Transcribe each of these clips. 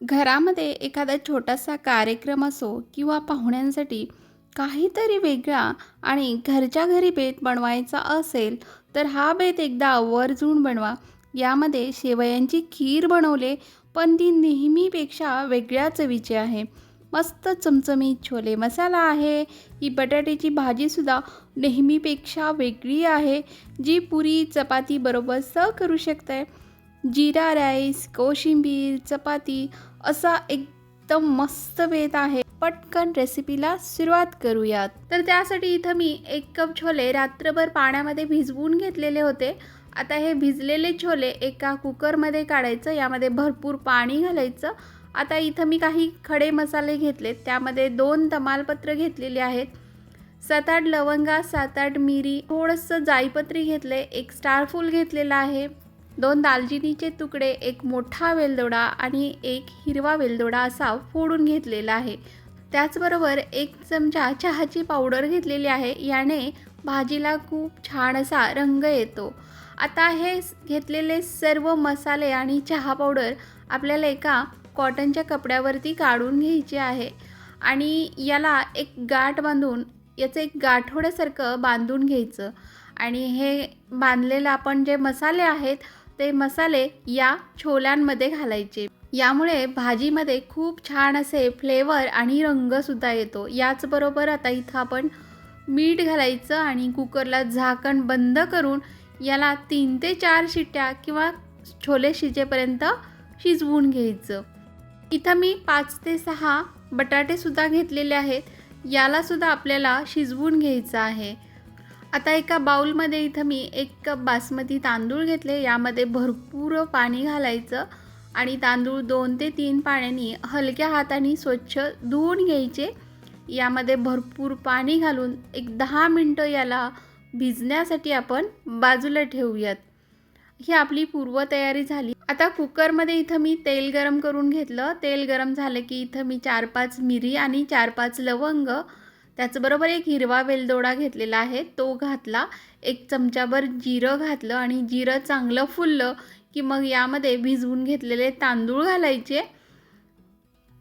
घरामध्ये एखादा छोटासा कार्यक्रम असो किंवा पाहुण्यांसाठी काहीतरी वेगळा आणि घरच्या घरी बेत बनवायचा असेल तर हा बेत एकदा आवर्जून बनवा. यामध्ये शेवयांची खीर बनवले पण ती नेहमीपेक्षा वेगळ्या चवीची आहे. मस्त चमचमीत छोले मसाला आहे ही बटाट्याची भाजीसुद्धा नेहमीपेक्षा वेगळी आहे जी पुरी चपाती बरोबर स करू शकते. जिरा राईस कोशिंबीर चपाती असा एकदम मस्त बेत आहे. पटकन रेसिपीला सुरुवात करूयात. तर त्यासाठी इथं मी एक कप छोले रात्रभर पाण्यामध्ये भिजवून घेतलेले होते. आता हे भिजलेले छोले एका कुकरमध्ये काढायचं यामध्ये भरपूर पाणी घालायचं. आता इथं मी काही खडे मसाले घेतलेत त्यामध्ये दोन तमालपत्र घेतलेले आहेत. सात आठ लवंगा सात आठ मिरी थोडंसं जाईपत्री घेतले एक स्टारफूल घेतलेला आहे. दोन दालचिनीचे तुकडे एक मोठा वेलदोडा आणि एक हिरवा वेलदोडा असा फोडून घेतलेला आहे. त्याचबरोबर एक चमचा चहाची पावडर घेतलेली आहे. याने भाजीला खूप छान असा रंग येतो. आता हे घेतलेले सर्व मसाले आणि चहा पावडर आपल्याला एका कॉटनच्या कपड्यावरती काढून घ्यायचे आहे. आणि याला एक गाठ बांधून याचं एक गाठोड्यासारखं बांधून घ्यायचं. आणि हे बांधलेलं आपण जे मसाले आहेत ते मसाले या छोल्यांमध्ये घालायचे. यामुळे भाजीमध्ये खूप छान असे फ्लेवर आणि रंगसुद्धा येतो. याचबरोबर आता इथं आपण मीठ घालायचं आणि कुकरला झाकण बंद करून याला तीन ते चार शिट्ट्या किंवा छोले शिजेपर्यंत शिजवून घ्यायचं. इथं मी पाच ते सहा बटाटेसुद्धा घेतलेले आहेत. यालासुद्धा आपल्याला शिजवून घ्यायचं आहे. आता एका बाउलमध्ये इथं मी एक कप बासमती तांदूळ घेतले. यामध्ये भरपूर पाणी घालायचं आणि तांदूळ दोन ते तीन पाण्याने हलक्या हाताने स्वच्छ धुवून घ्यायचे. यामध्ये भरपूर पाणी घालून एक दहा मिनटं याला भिजण्यासाठी आपण बाजूला ठेवूयात. ही आपली पूर्वतयारी झाली. आता कुकरमध्ये इथं मी तेल गरम करून घेतलं. तेल गरम झालं की इथं मी चार पाच मिरी आणि चार पाच लवंग त्याचबरोबर एक हिरवा वेलदोडा घेतलेला आहे. तो घातला. एक चमचाभर जिरं घातलं आणि जिरं चांगलं फुललं की मग यामध्ये भिजवून घेतलेले तांदूळ घालायचे.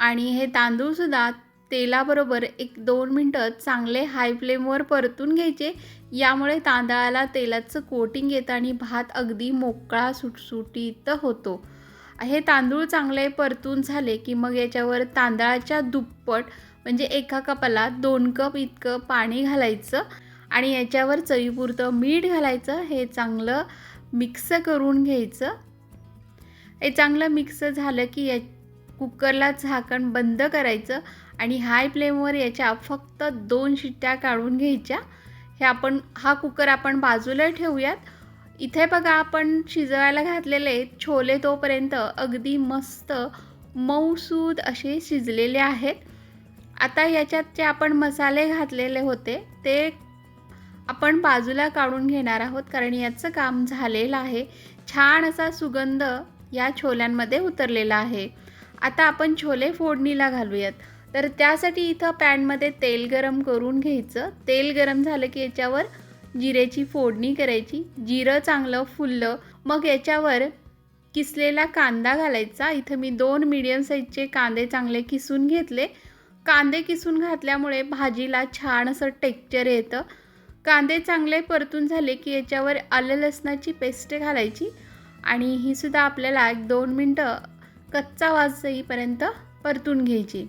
आणि हे तांदूळसुद्धा तेलाबरोबर एक दोन मिनटं चांगले हाय फ्लेमवर परतून घ्यायचे. यामुळे तांदळाला तेलाचं कोटिंग येतं आणि भात अगदी मोकळा सुटसुटीत होतो. हे तांदूळ चांगले परतून झाले की मग याच्यावर तांदळाच्या दुप्पट म्हणजे एका कपाला दोन कप इतकं पाणी घालायचं आणि याच्यावर चवीपुरतं मीठ घालायचं. हे चांगलं मिक्स करून घ्यायचं. हे चांगलं मिक्स झालं की या कुकरला झाकण बंद करायचं आणि हाय फ्लेमवर याच्या फक्त दोन शिट्ट्या काढून घ्यायच्या. हे आपण हा कुकर आपण बाजूला ठेवूयात. इथे बघा आपण शिजवायला घातलेले छोले तोपर्यंत अगदी मस्त मऊसूद असे शिजलेले आहेत. आता याच्यात जे आपण मसाले घातलेले होते ते आपण बाजूला काढून घेणार आहोत कारण याचं काम झालेलं आहे. छान असा सुगंध या छोल्यांमध्ये उतरलेला आहे. आता आपण छोले फोडणीला घालूयात. तर त्यासाठी इथं पॅनमध्ये तेल गरम करून घ्यायचं. तेल गरम झालं की याच्यावर जिरेची फोडणी करायची. जिरं चांगलं फुललं मग याच्यावर किसलेला कांदा घालायचा. इथं मी दोन मीडियम साईजचे कांदे चांगले किसून घेतले. कांदे किसून घातल्यामुळे भाजीला छान असं टेक्चर येतं. कांदे चांगले परतून झाले की याच्यावर आलं लसणाची पेस्ट घालायची. आणि ही सुद्धा आपल्याला एक दोन मिनटं कच्चा वास येईपर्यंत परतून घ्यायची.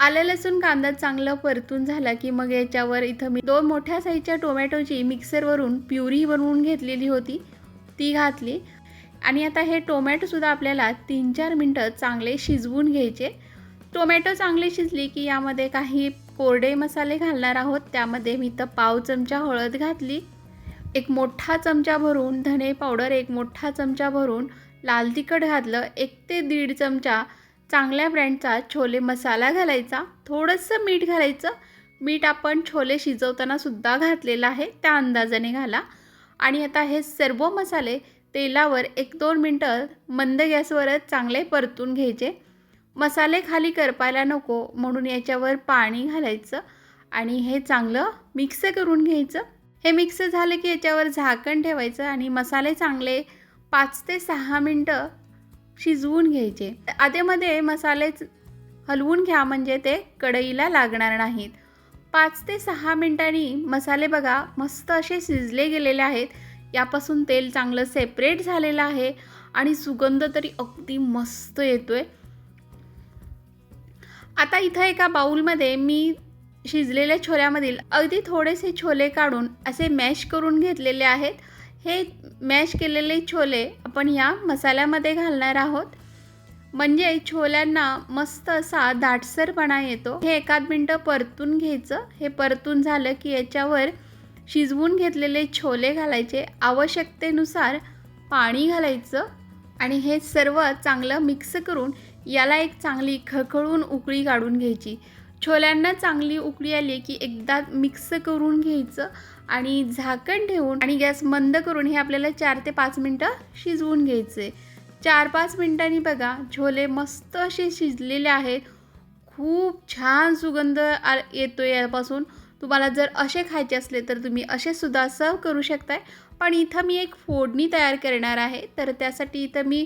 आलं लसूण कांदा चांगलं परतून झाला की मग याच्यावर इथं मी दोन मोठ्या साईजच्या टोमॅटोची मिक्सरवरून प्युरी बनवून घेतलेली होती. ती घातली. आणि आता हे टोमॅटोसुद्धा आपल्याला तीन चार मिनटं चांगले शिजवून घ्यायचे. टोमॅटो चांगली शिजली की यामध्ये काही कोरडे मसाले घालणार आहोत. त्यामध्ये मी तर पाव चमचा हळद घातली एक मोठा चमचा भरून धने पावडर एक मोठा चमचा भरून लाल तिखट घातलं एक ते दीड चमचा चांगल्या ब्रँडचा छोले मसाला घालायचा. थोडंसं मीठ घालायचं. मीठ आपण छोले शिजवताना सुद्धा घातलेलं आहे त्या अंदाजाने घाला. आणि आता हे सर्व मसाले तेलावर एक दोन मिनटं मंद गॅसवरच चांगले परतून घ्यायचे. मसाले खाली करपायला नको म्हणून याच्यावर पाणी घालायचं आणि हे चांगलं मिक्स करून घ्यायचं. हे मिक्स झालं की याच्यावर झाकण ठेवायचं आणि मसाले चांगले पाच ते सहा मिनटं शिजवून घ्यायचे. आधेमध्ये मसाले हलवून घ्या म्हणजे ते कढईला लागणार नाहीत. पाच ते सहा मिनटांनी मसाले बघा मस्त असे शिजले गेलेले आहेत. यापासून तेल चांगलं सेपरेट झालेलं आहे आणि सुगंध तरी अगदी मस्त येतो आहे आता इथं एका बाऊलमध्ये मी शिजलेल्या छोल्यामधील अगदी थोडेसे छोले काढून असे मॅश करून घेतलेले आहेत. हे मॅश केलेले छोले आपण या मसाल्यामध्ये घालणार आहोत. म्हणजे छोल्यांना मस्त असा दाटसरपणा येतो. हे एकाद मिनटं परतून घ्यायचं. हे परतून झालं की याच्यावर शिजवून घेतलेले छोले घालायचे. आवश्यकतेनुसार पाणी घालायचं. आणि हे सर्व चांगलं मिक्स करून याला एक चांगली खळखळून उकळी काढून घ्यायची. छोल्यांना चांगली उकळी आली की एकदा मिक्स करून घ्यायचं आणि झाकण ठेवून आणि गॅस मंद करून हे आपल्याला चार ते पाच मिनटं शिजवून घ्यायचे चार पाच मिनटांनी बघा छोले मस्त असे शिजलेले आहेत. खूप छान सुगंध आ येतो यापासून. तुम्हाला जर असे खायचे असले तर तुम्ही असे सुद्धा सर्व करू शकताय. पण इथं मी एक फोडणी तयार करणार आहे. तर त्यासाठी इथं मी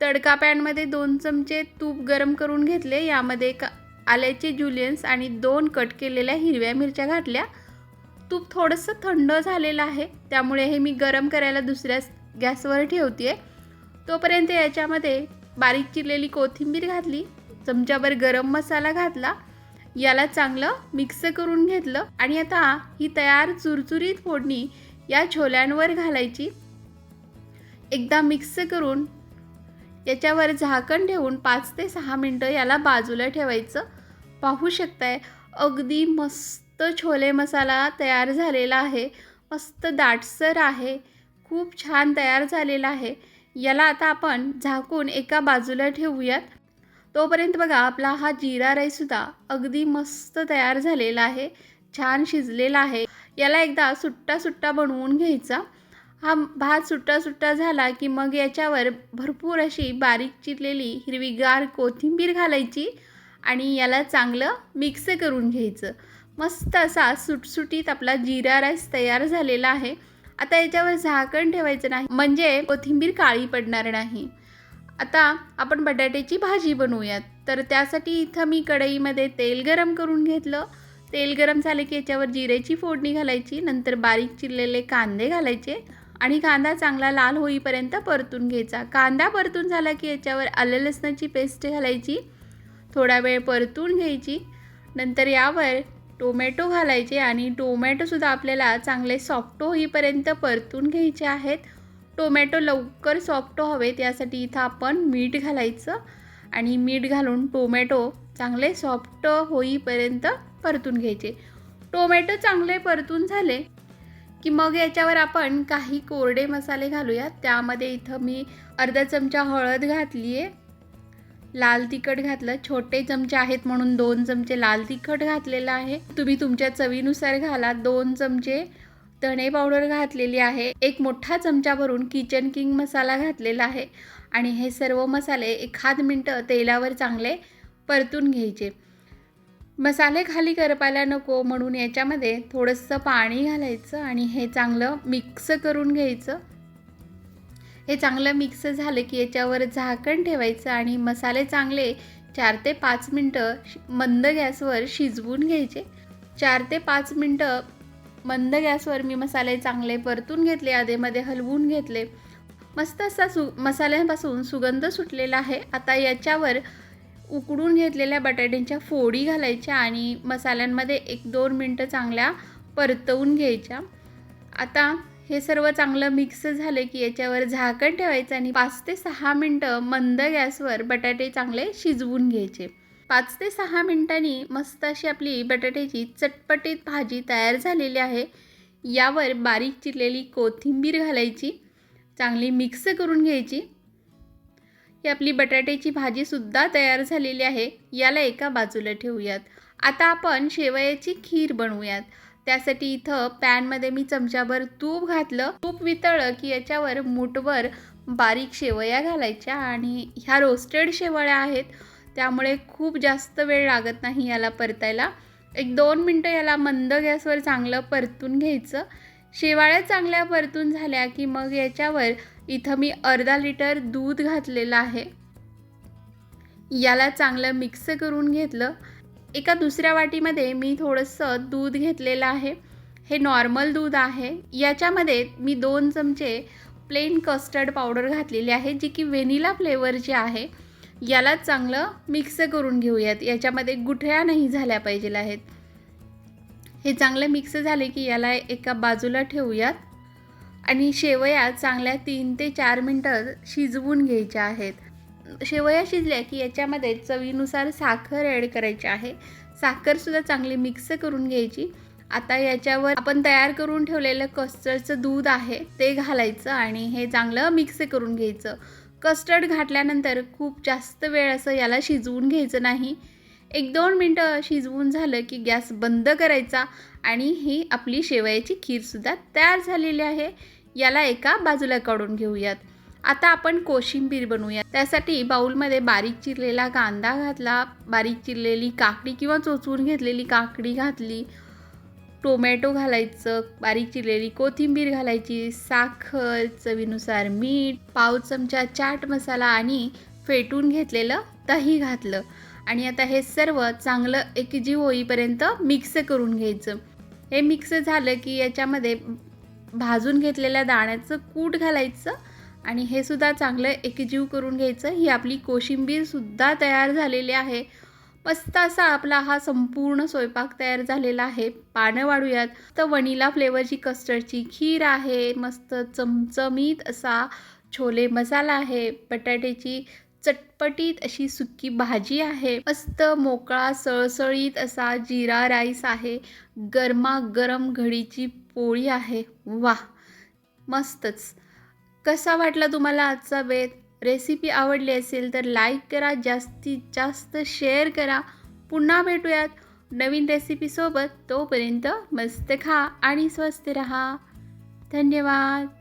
तडका पॅनमध्ये दोन चमचे तूप गरम करून घेतले. यामध्ये का आल्याचे जुलियन्स आणि दोन कट केलेल्या हिरव्या मिरच्या घातल्या. तूप थोडंसं थंड झालेलं आहे त्यामुळे हे मी गरम करायला दुसऱ्या गॅसवर ठेवते तोपर्यंत याच्यामध्ये बारीक चिरलेली कोथिंबीर घातली चमच्यावर गरम मसाला घातला. याला चांगलं मिक्स करून घेतलं आणि आता ही तयार चुरचुरीत फोडणी या छोल्यांवर घालायची. एकदा मिक्स करून याच्यावर झाकण ठेवून पाच ते सहा मिनटं याला बाजूला ठेवायचं. पाहू शकताय अगदी मस्त छोले मसाला तयार झालेला आहे. मस्त दाटसर आहे. खूप छान तयार झालेला आहे. याला आता आपण झाकून एका बाजूला ठेवूयात. तोपर्यंत बघा आपला हा जिरा राईससुद्धा अगदी मस्त तयार झालेला आहे. छान शिजलेला आहे. याला एकदा सुट्टा सुट्टा बनवून घ्यायचा. हा भात सुट्टा सुट्टा झाला की मग याच्यावर भरपूर अशी बारीक चिरलेली हिरवीगार कोथिंबीर घालायची आणि याला चांगलं मिक्स करून घ्यायचं. मस्त असा सुटसुटीत आपला जिरा राईस तयार झालेला आहे. आता याच्यावर झाकण ठेवायचं नाही म्हणजे कोथिंबीर काळी पडणार नाही. आता आपण बटाट्याची भाजी बनवूयात. तर त्यासाठी इथं मी कढईमध्ये तेल गरम करून घेतलं. तेल गरम झाले की याच्यावर जिऱ्याची फोडणी घालायची नंतर बारीक चिरलेले कांदे घालायचे. आणि कांदा चांगला लाल होईपर्यंत परतून घ्यायचा. कांदा परतून झाला की याच्यावर आलं लसणाची पेस्ट घालायची. थोडा वेळ परतून घ्यायची. नंतर यावर टोमॅटो घालायचे आणि टोमॅटोसुद्धा आपल्याला चांगले सॉफ्ट होईपर्यंत परतून घ्यायचे आहेत. टोमॅटो लवकर सॉफ्ट हवेत यासाठी इथं आपण मीठ घालायचं आणि मीठ घालून टोमॅटो चांगले सॉफ्ट होईपर्यंत परतून घ्यायचे. टोमॅटो चांगले परतून झाले की मग याच्यावर आपण काही कोरडे मसाले घालूयात. त्यामध्ये इथं मी अर्धा चमचा हळद घातली आहे लाल तिखट घातलं. छोटे चमचे आहेत म्हणून दोन चमचे लाल तिखट घातलेलं आहे. तुम्ही तुमच्या चवीनुसार घाला. दोन चमचे धणे पावडर घातलेली आहे. एक मोठा चमचा भरून किचन किंग मसाला घातलेला आहे. आणि हे सर्व मसाले एखाद मिनटं तेलावर चांगले परतून घ्यायचे. मसाले खाली करपायला नको म्हणून याच्यामध्ये थोडंसं पाणी घालायचं आणि हे चांगलं मिक्स करून घ्यायचं. हे चांगलं मिक्स झालं की याच्यावर झाकण ठेवायचं आणि मसाले चांगले चार ते पाच मिनटं शि- मंद गॅसवर शिजवून घ्यायचे. चार ते पाच मिनटं मंद गॅसवर मी मसाले चांगले परतून घेतले आधेमध्ये हलवून घेतले. मस्त असा सु मसाल्यांपासून सुगंध सुटलेला आहे. आता याच्यावर उकडून घेतलेल्या बटाट्यांच्या फोडी घालायच्या आणि मसाल्यांमध्ये एक दोन मिनटं चांगल्या परतवून घ्यायच्या. आता हे सर्व चांगलं मिक्स झालं की याच्यावर झाकण ठेवायचं आणि पाच ते सहा मिनटं मंद गॅसवर बटाटे चांगले शिजवून घ्यायचे. पाच ते सहा मिनटांनी मस्त अशी आपली बटाट्याची चटपटीत भाजी तयार झालेली आहे. यावर बारीक चिरलेली कोथिंबीर घालायची चांगली मिक्स करून घ्यायची. ही आपली बटाट्याची भाजीसुद्धा तयार झालेली आहे. याला एका बाजूला ठेवूयात. आता आपण शेवयाची खीर बनवूयात. त्यासाठी इथं पॅनमध्ये मी चमच्याभर तूप घातलं. तूप वितळलं की याच्यावर मूठभर बारीक शेवया घालायच्या आणि ह्या रोस्टेड शेवया आहेत. त्यामुळे खूप जास्त वेळ लागत नाही याला परतायला. एक दोन मिनटं याला मंद गॅसवर चांगलं परतून घ्यायचं. शेवाळ्या चांगल्या परतून झाल्या की मग याच्यावर इथं मी अर्धा लिटर दूध घातलेलं आहे. याला चांगलं मिक्स करून घेतलं. एका दुसऱ्या वाटीमध्ये मी थोडंसं दूध घेतलेलं आहे. हे नॉर्मल दूध आहे. याच्यामध्ये मी दोन चमचे प्लेन कस्टर्ड पावडर घातलेली आहे जी की व्हेनिला फ्लेवरची आहे याला चांगलं मिक्स करून घेऊयात. याच्यामध्ये गुठळ्या नाही झाल्या पाहिजेल आहेत. हे चांगलं मिक्स झाले की याला एका बाजूला ठेवूयात. आणि शेवया चांगल्या तीन ते चार मिनटं शिजवून घ्यायच्या आहेत. शेवया शिजल्या की याच्यामध्ये चवीनुसार साखर ॲड करायची आहे. साखरसुद्धा चांगली मिक्स करून घ्यायची. आता याच्यावर आपण तयार करून ठेवलेलं कस्टर्डचं दूध आहे ते घालायचं आणि हे चांगलं मिक्स करून घ्यायचं. कस्टर्ड घातल्यानंतर खूप जास्त वेळ असं याला शिजवून घ्यायचं नाही. एक दोन मिनटं शिजवून झालं की गॅस बंद करायचा आणि ही आपली शेवयाची खीरसुद्धा तयार झालेली आहे. याला एका बाजूला काढून घेऊयात. आता आपण कोशिंबीर बनवूया त्यासाठी बाऊलमध्ये बारीक चिरलेला कांदा घातला बारीक चिरलेली काकडी किंवा चोचवून घेतलेली काकडी घातली टोमॅटो घालायचं बारीक चिरलेली कोथिंबीर घालायची साखर चवीनुसार मीठ पाव चमचा चाट मसाला आणि फेटून घेतलेलं दही घातलं. आणि आता हे सर्व चांगलं एकजीव होईपर्यंत मिक्स करून घ्यायचं. हे मिक्स झालं की याच्यामध्ये भाजून घेतलेल्या दाण्याचं कूट घालायचं आणि हे सुद्धा चांगलं एकजीव करून घ्यायचं. ही आपली कोशिंबीरसुद्धा तयार झालेली आहे. मस्त असा आपला हा संपूर्ण स्वयंपाक तयार झालेला आहे. पानं वाढूयात. तर वनिला फ्लेवरची कस्टर्डची खीर आहे. मस्त चमचमीत असा छोले मसाला आहे. बटाट्याची चटपटीत अशी सुकी भाजी आहे. मस्त मोकळा सळसळीत असा जिरा राईस आहे. गरमागरम घडीची पोळी आहे. वा मस्तच. कसा वाटला तुम्हाला आजचा बेत रेसिपी आवडली असेल तर लाईक करा जास्तीत जास्त शेअर करा. पुन्हा भेटूयात नवीन रेसिपीसोबत तोपर्यंत मस्त खा आणि स्वस्त रहा. धन्यवाद.